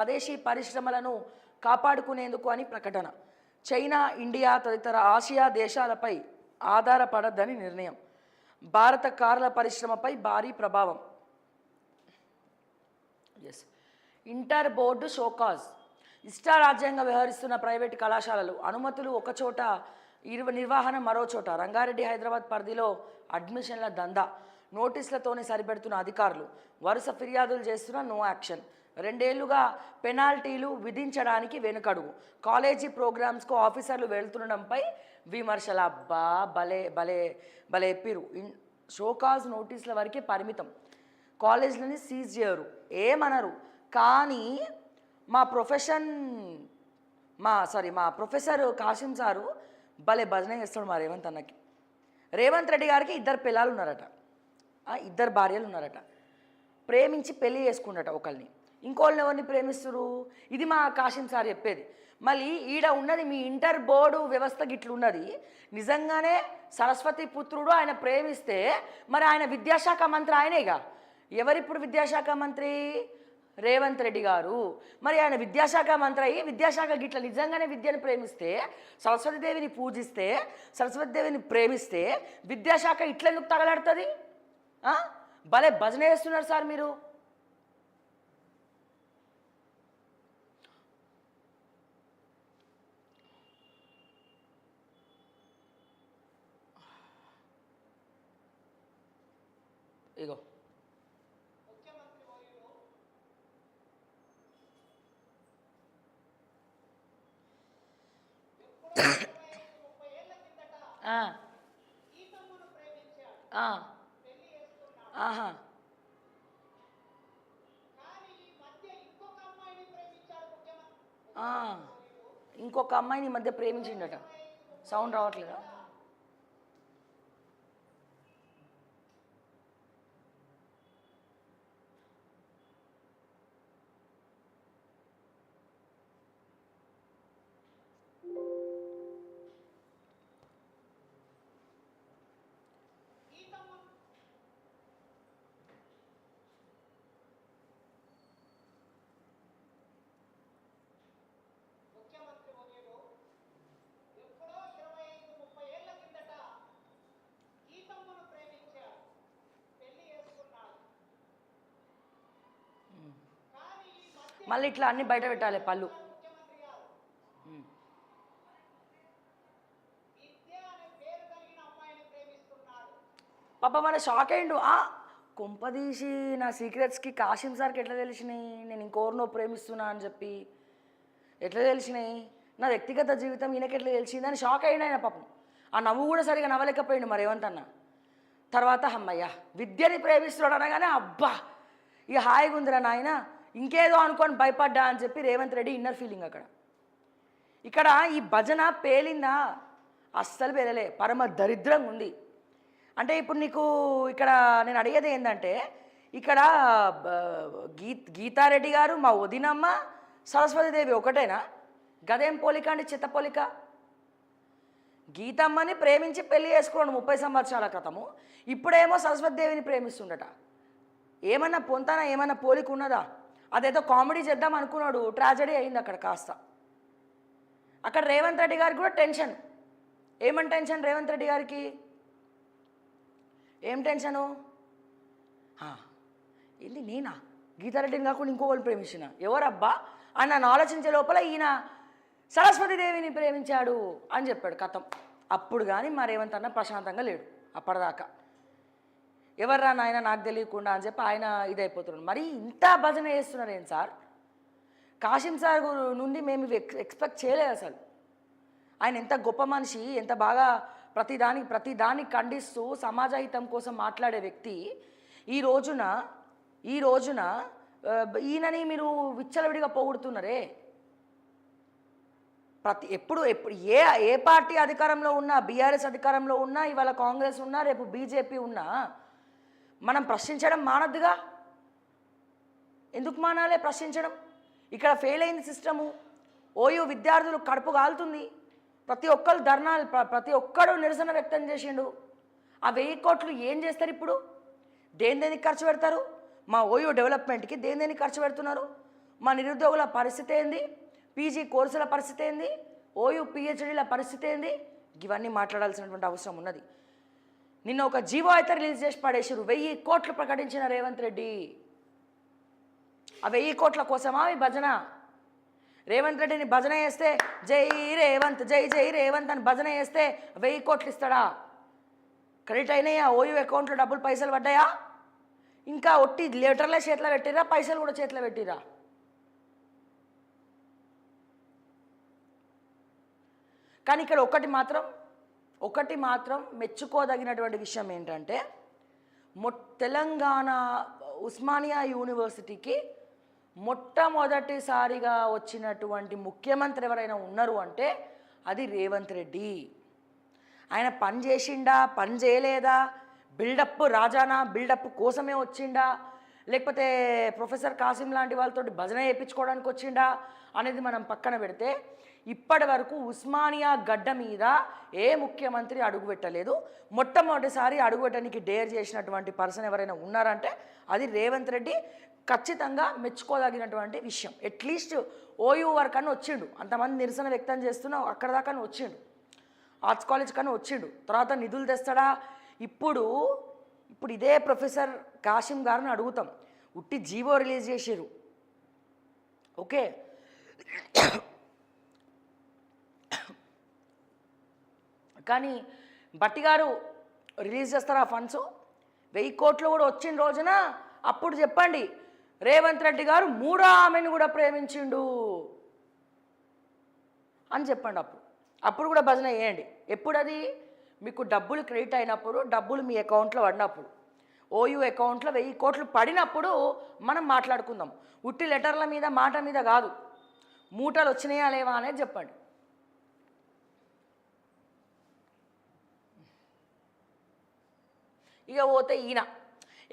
స్వదేశీ పరిశ్రమలను కాపాడుకునేందుకు అని ప్రకటన. చైనా ఇండియా తదితర ఆసియా దేశాలపై ఆధారపడద్దని నిర్ణయం. భారత కార్ల పరిశ్రమపై భారీ ప్రభావం. Yes inter board show cause. ఇష్టారాజ్యంగా వ్యవహరిస్తున్న ప్రైవేట్ కళాశాలలు అనుమతులు ఒకచోట ఇరువ నిర్వహణ మరో చోట. రంగారెడ్డి హైదరాబాద్ పరిధిలో అడ్మిషన్ల దందా. నోటీసులతోనే సరిపెడుతున్న అధికారులు. వరుస ఫిర్యాదులు చేస్తున్న నో యాక్షన్. రెండేళ్ళుగా పెనాల్టీలు విధించడానికి వెనుకడుగు. కాలేజీ ప్రోగ్రామ్స్కు ఆఫీసర్లు వెళ్తుండడంపై విమర్శల. అబ్బా భలే భలే భలే ఎప్పిరు ఇన్ షోకాజ్ నోటీసుల వరకే పరిమితం. కాలేజీలని సీజ్ చేయరు. ఏమనరు. కానీ మా ప్రొఫెషన్ మా సారీ మా ప్రొఫెసర్ కాసిం సారు భలే భజన చేస్తాడు మా రేవంత్ అన్నకి. రేవంత్ రెడ్డి గారికి ఇద్దరు పిల్లలు ఉన్నారట ఇద్దరు భార్యలు ఉన్నారట ప్రేమించి పెళ్ళి చేసుకుండట ఒకరిని ఇంకోళ్ళని ఎవరిని ప్రేమిస్తురు ఇది మా కాశీం సార్ చెప్పేది. మళ్ళీ ఈడ ఉన్నది మీ ఇంటర్ బోర్డు వ్యవస్థ గిట్లున్నది నిజంగానే సరస్వతి పుత్రుడు ఆయన ప్రేమిస్తే మరి ఆయన విద్యాశాఖ మంత్రి ఆయనేగా? ఎవరిప్పుడు విద్యాశాఖ మంత్రి? రేవంత్ రెడ్డి గారు. మరి ఆయన విద్యాశాఖ మంత్రి అయ్యి విద్యాశాఖ గిట్ల నిజంగానే విద్యను ప్రేమిస్తే సరస్వతీదేవిని పూజిస్తే సరస్వతీదేవిని ప్రేమిస్తే విద్యాశాఖ ఇట్లెందుకు తగలాడుతుంది? భలే భజన చేస్తున్నారు సార్ మీరు. ఇగో. ఆహా. ఇంకొక అమ్మాయిని ఈ మధ్య ప్రేమించిండట. సౌండ్ రావట్లేదా ముఖ్యమంత్రి వర్యులు ఎప్పుడో ఇరవై ఐదు ముప్పై ఏళ్ళ కిందట గీతమ్మను ప్రేమించారు పెళ్ళి చేసుకున్నాడు కానీ ఈ మధ్య మళ్ళీ ఇట్లా అన్ని బయట పెట్టాలి పళ్ళు. పాప మన షాక్ అయిండు ఆ కొంపదీసి నా సీక్రెట్స్కి కాశీం సార్కి ఎట్లా తెలిసినాయి? నేను ఇంకోరినో ప్రేమిస్తున్నా అని చెప్పి ఎట్లా తెలిసినాయి? నా వ్యక్తిగత జీవితం ఈయనకి ఎట్లా తెలిసింది అని షాక్ అయిన ఆయన పాపం. ఆ నవ్వు కూడా సరిగా నవ్వలేకపోయిండు మరి ఏమంతన్నా తర్వాత అమ్మయ్య విద్యని ప్రేమిస్తున్నాడు అనగానే అబ్బా ఇక హాయిగా ఉందిరా నాయన. ఇంకేదో అనుకొని భయపడ్డా అని చెప్పి రేవంత్ రెడ్డి ఇన్నర్ ఫీలింగ్ అక్కడ. ఇక్కడ ఈ భజన పేలిందా? అస్సలు పేలలే. పరమ దరిద్రంగా ఉంది. అంటే ఇప్పుడు నీకు ఇక్కడ నేను అడిగేది ఏంటంటే ఇక్కడ గీ గీతారెడ్డి గారు మా వదినమ్మ సరస్వతీదేవి ఒకటేనా? గదేం పోలిక అండి? చిత్త పోలిక? గీతమ్మని ప్రేమించి పెళ్ళి చేసుకున్నాడు ముప్పై సంవత్సరాల క్రితము. ఇప్పుడేమో సరస్వతీదేవిని ప్రేమిస్తుండట. ఏమన్నా పొంతానా ఏమన్నా పోలిక ఉన్నదా? అదేదో కామెడీ చేద్దాం అనుకున్నాడు. ట్రాజడీ అయింది అక్కడ కాస్త. అక్కడ రేవంత్ రెడ్డి గారికి కూడా టెన్షన్. ఏమని టెన్షన్ రేవంత్ రెడ్డి గారికి? ఏం టెన్షను? ఆ, ఏంది నేనా? గీతారెడ్డిని కాకుండా ఇంకోళ్ళు ప్రేమించిన? ఎవరబ్బా? అని నన్ను ఆలోచించే లోపల ఈయన సరస్వతీదేవిని ప్రేమించాడు అని చెప్పాడు కథం. అప్పుడు కానీ మా అన్న ప్రశాంతంగా లేడు. అప్పటిదాకా. ఎవర్రా నాయన? నాకు తెలియకుండా అని చెప్పి ఆయన ఇదైపోతున్నాడు. మరి ఇంత భజన చేస్తున్నారు ఏం సార్? కాశీం సార్ నుండి మేము ఇవి ఎక్స్పెక్ట్ చేయలేదు అసలు. ఆయన ఎంత గొప్ప మనిషి ఎంత బాగా ప్రతిదానికి ప్రతిదాన్ని ఖండిస్తూ సమాజహితం కోసం మాట్లాడే వ్యక్తి ఈ రోజున ఈ రోజున ఈయనని మీరు విచ్చలవిడిగా పోగొడుతున్నారే? ప్రతి ఎప్పుడు ఎప్పుడు ఏ ఏ పార్టీ అధికారంలో ఉన్నా బీఆర్ఎస్ అధికారంలో ఉన్నా ఇవాళ కాంగ్రెస్ ఉన్నా రేపు బీజేపీ ఉన్నా మనం ప్రశ్నించడం మానద్దుగా? ఎందుకు మానాలే ప్రశ్నించడం? ఇక్కడ ఫెయిల్ అయింది సిస్టము. ఓయూ విద్యార్థులు కడుపు కాలుతుంది ప్రతి ఒక్కరు ధర్నాలు ప్రతి ఒక్కడు నిరసన వ్యక్తం చేసిండు. ఆ వెయ్యి కోట్లు ఏం చేస్తారు ఇప్పుడు? దేని దేనికి ఖర్చు పెడతారు? మా ఓయూ డెవలప్మెంట్కి దేని దేనికి ఖర్చు పెడుతున్నారు? మా నిరుద్యోగుల పరిస్థితి ఏంది? పీజీ కోర్సుల పరిస్థితి ఏంది? ఓయూ పిహెచ్డీల పరిస్థితి ఏంది? ఇవన్నీ మాట్లాడాల్సినటువంటి అవసరం ఉన్నది. నిన్న ఒక జీవో అయితే రిలీజ్ చేసి పడేసారు వెయ్యి కోట్లు ప్రకటించిన రేవంత్ రెడ్డి. ఆ వెయ్యి కోట్ల కోసమా ఈ భజన? రేవంత్ రెడ్డిని భజన చేస్తే జై రేవంత్ జై జై రేవంత్ అని భజన చేస్తే వెయ్యి కోట్లు ఇస్తాడా? క్రెడిట్ అయినాయా? ఓయూ అకౌంట్లో డబ్బులు పైసలు పడ్డాయా? ఇంకా ఒట్టి లెటర్లే చేతిలో పెట్టిరా? పైసలు కూడా చేతిలో పెట్టిరా? కానీ ఇక్కడ ఒక్కటి మాత్రం ఒకటి మాత్రం మెచ్చుకోదగినటువంటి విషయం ఏంటంటే మొ తెలంగాణ ఉస్మానియా యూనివర్సిటీకి మొట్టమొదటిసారిగా వచ్చినటువంటి ముఖ్యమంత్రి ఎవరైనా ఉన్నారు అంటే అది రేవంత్ రెడ్డి. ఆయన పని చేసిండా పని చేయలేదా? బిల్డప్ రాజానా బిల్డప్ కోసమే వచ్చిండా? లేకపోతే ప్రొఫెసర్ కాసిం లాంటి వాళ్ళతో భజన వేయించుకోవడానికి వచ్చిండా అనేది మనం పక్కన పెడితే ఇప్పటి వరకు ఉస్మానియా గడ్డ మీద ఏ ముఖ్యమంత్రి అడుగుపెట్టలేదు మొట్టమొదటిసారి అడుగుపెట్టడానికి డేర్ చేసినటువంటి పర్సన్ ఎవరైనా ఉన్నారంటే అది రేవంత్ రెడ్డి. ఖచ్చితంగా మెచ్చుకోదగినటువంటి విషయం. అట్లీస్ట్ ఓయూ వరకు అని వచ్చిండు. అంతమంది నిరసన వ్యక్తం చేస్తున్నా అక్కడ దాకా వచ్చిండు. ఆర్ట్స్ కాలేజ్ కానీ వచ్చిండు. తర్వాత నిధులు తెస్తాడా? ఇప్పుడు ఇప్పుడు ఇదే ప్రొఫెసర్ కాశీం గారిని అడుగుతాం. ఉట్టి జీవో రిలీజ్ చేసిర్రు. ఓకే. కానీ బట్టి గారు రిలీజ్ చేస్తారా ఫండ్స్? వెయ్యి కోట్లు కూడా వచ్చిన రోజున అప్పుడు చెప్పండి. రేవంత్ రెడ్డి గారు మూడో ఆమెను కూడా ప్రేమించిండు అని చెప్పండి అప్పుడు. అప్పుడు కూడా భజన వేయండి ఎప్పుడు అది మీకు డబ్బులు క్రెడిట్ అయినప్పుడు డబ్బులు మీ అకౌంట్లో పడినప్పుడు. ఓయూ అకౌంట్లో వెయ్యి కోట్లు పడినప్పుడు మనం మాట్లాడుకుందాం. ఉట్టి లెటర్ల మీద మాట మీద కాదు. మూటలు వచ్చినాయా లేవా అనేది చెప్పండి. ఇక పోతే ఈయన.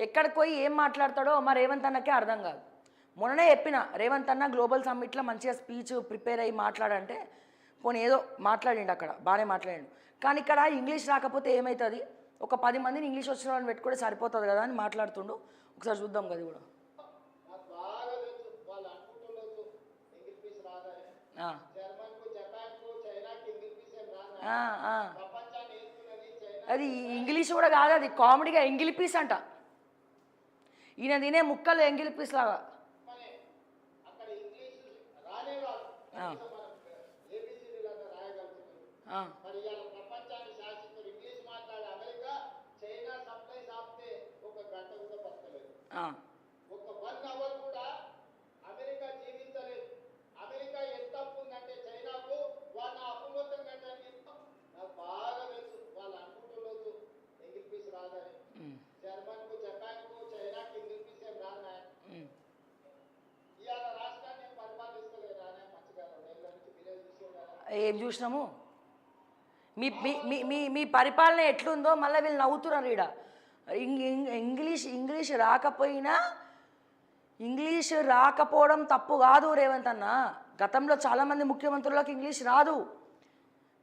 ఎక్కడికి పోయి ఏం మాట్లాడతాడో మా రేవంత్ అన్నకే అర్థం కాదు. మొన్ననే చెప్పిన రేవంత్ అన్న గ్లోబల్ సమ్మిట్లో మంచిగా స్పీచ్ ప్రిపేర్ అయ్యి మాట్లాడంటే పోనీ ఏదో మాట్లాడిండు అక్కడ బాగానే మాట్లాడిండు. కానీ ఇక్కడ ఇంగ్లీష్ రాకపోతే ఏమవుతుంది? ఒక పది మందిని ఇంగ్లీష్ వచ్చిన వాళ్ళని పెట్టుకుంటే సరిపోతుంది కదా అని మాట్లాడుతుండు. ఒకసారి చూద్దాం కదా కూడా అది ఇంగ్లీష్ కూడా కాదు అది కామెడీగా ఎంగిలి పీస్ అంట. ఈయన తినే ముక్కలు ఎంగిలి పీస్ లాగా. ఆ. కనీసం మనం ఏబిసిడీలను రాయగలుగుతున్నాం ఆ, మరి ఇవాళ ప్రపంచాన్ని శాసిస్తున్న ఇంగ్లీష్ మాట్లాడే అమెరికా చైనా సప్లైస్ ఆపితే ఒక గంట కూడా బతకలేదు ఆ. ఒక వన్ అవర్ కూడా అమెరికా జీవించలేదు. అమెరికా ఎంత అప్పు ఉందంటే చైనాకు వాళ్ళ అప్పు మొత్తం కట్టడానికి నాకు బాగా తెలుసు. వాళ్ళు అనుకుంటున్నారు ఇంగ్లీష్ పీస్ రాదని. ఉమ్, జర్మన్కు జపాన్కు చైనాకి ఇంగ్లీష్ పీస్ ఏం రానా ఉమ్. ఇవాళ రాష్ట్రాన్ని ఏం పరిపాలిస్తలేదు రానే మంచిగా రెండేళ్ళ నుంచి మీరే చూసారు కదా ఏం చూసినాము? మీ మీ మీ పరిపాలన ఎట్లుందో మళ్ళీ వీళ్ళు నవ్వుతున్నారు ఇంగ్- ఇంగ్లీష్ ఇంగ్లీష్ రాకపోయినా ఇంగ్లీష్ రాకపోవడం తప్పు కాదు రేవంత్ అన్న. గతంలో చాలామంది ముఖ్యమంత్రులకు ఇంగ్లీష్ రాదు.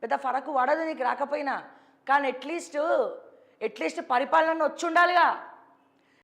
పెద్ద ఫరకు పడదు నీకు రాకపోయినా. కానీ అట్లీస్ట్ అట్లీస్ట్ పరిపాలన వచ్చి ఉండాలిగా